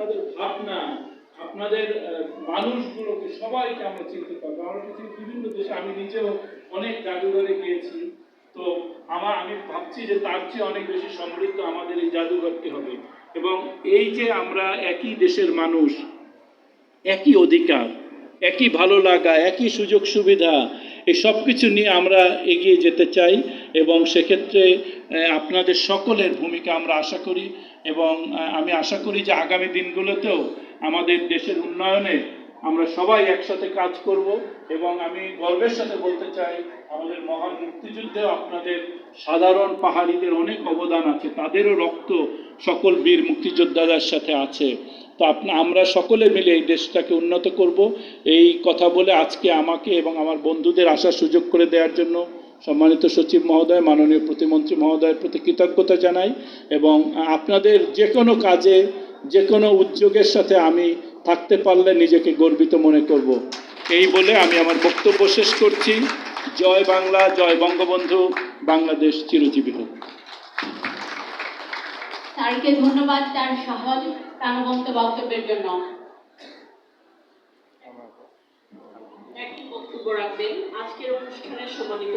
আপনাদের ভাবনা, আপনাদের মানুষগুলোকে সবাইকে আমরা চিনতে পারব। আমরা পৃথিবীর বিভিন্ন দেশে, আমি নিজেও অনেক জাদুঘরে গিয়েছি। তো আমার, আমি ভাবছি যে তার চেয়ে অনেক বেশি সমৃদ্ধ আমাদের এই জাদুঘরটি হবে। এবং এই যে আমরা একই দেশের মানুষ, একই অধিকার একই ভালো লাগা, একই সুযোগ সুবিধা, এই সব কিছু নিয়ে আমরা এগিয়ে যেতে চাই এবং সেক্ষেত্রে আপনাদের সকলের ভূমিকা আমরা আশা করি এবং আমি আশা করি যে আগামী দিনগুলোতেও আমাদের দেশের উন্নয়নে আমরা সবাই একসাথে কাজ করব এবং আমি গর্বের সাথে বলতে চাই, আমাদের মহান মুক্তিযুদ্ধেও আপনাদের সাধারণ পাহাড়িদের অনেক অবদান আছে, তাদেরও রক্ত সকল বীর মুক্তিযোদ্ধাদের সাথে আছে। তো আপনা, আমরা সকলে মিলে এই দেশটাকে উন্নত করব। এই কথা বলে আজকে আমাকে এবং আমার বন্ধুদের আসার সুযোগ করে দেওয়ার জন্য সম্মানিত সচিব মহোদয়, মাননীয় প্রতিমন্ত্রী মহোদয়ের প্রতি কৃতজ্ঞতা জানাই এবং আপনাদের যে কোনো কাজে যে কোনো উদ্যোগের সাথে আমি থাকতে পারলে নিজেকে গর্বিত মনে করব। এই বলে আমি আমার বক্তব্য শেষ করছি। জয় বাংলা, জয় বঙ্গবন্ধু, বাংলাদেশ চিরজীবী হোক। স্যারকে ধন্যবাদ তার সহজ প্রাণবন্ত বক্তব্যের জন্য। একটি বক্তব্য রাখবেন। আজকের অনুষ্ঠানের সম্মানিত